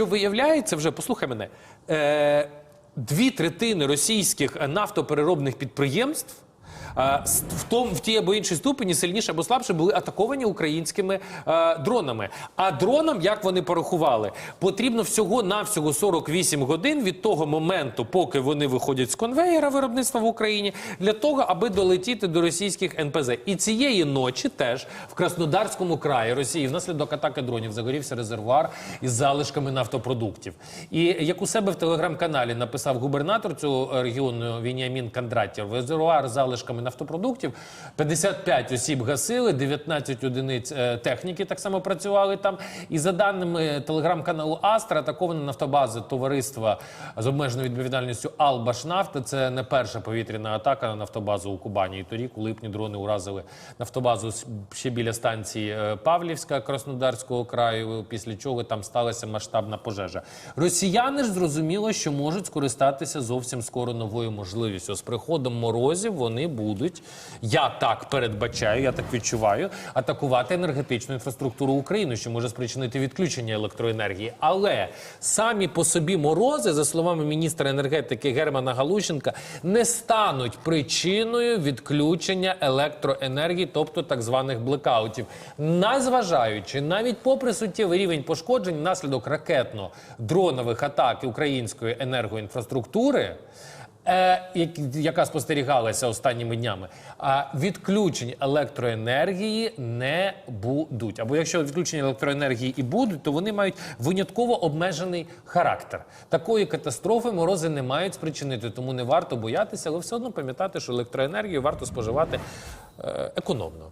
що виявляється вже, послухай мене, е, дві третини російських нафтопереробних підприємств. В тому в тій або іншій ступені сильніше або слабше були атаковані українськими дронами. А дронам, як вони порахували, потрібно всього навсього 48 годин від того моменту, поки вони виходять з конвеєра виробництва в Україні, для того, аби долетіти до російських НПЗ. І цієї ночі теж в Краснодарському краї Росії внаслідок атаки дронів загорівся резервуар із залишками нафтопродуктів. І як у себе в телеграм-каналі написав губернатор цього регіону Вініамін Кондратєв, резервуар з залишками нафтопродуктів 55 осіб гасили, 19 одиниць е, техніки так само працювали там. І за даними телеграм-каналу Астра, атакована нафтобаза товариства з обмеженою відповідальністю Албашнафта. Це не перша повітряна атака на нафтобазу у Кубані. І торік у липні дрони уразили нафтобазу ще біля станції е, Павлівська Краснодарського краю. Після чого там сталася масштабна пожежа. Росіяни ж зрозуміло, що можуть скористатися зовсім скоро новою можливістю. З приходом морозів вони будуть, я так передбачаю, я так відчуваю, атакувати енергетичну інфраструктуру України, що може спричинити відключення електроенергії. Але самі по собі морози, за словами міністра енергетики Германа Галущенка, не стануть причиною відключення електроенергії, тобто так званих блекаутів, незважаючи навіть попри суттєвий рівень пошкоджень внаслідок ракетно-дронових атак української енергоінфраструктури. Е, яка спостерігалася останніми днями, а відключень електроенергії не будуть. Або якщо відключення електроенергії і будуть, то вони мають винятково обмежений характер. Такої катастрофи морози не мають спричинити, тому не варто боятися, але все одно пам'ятати, що електроенергію варто споживати е, економно.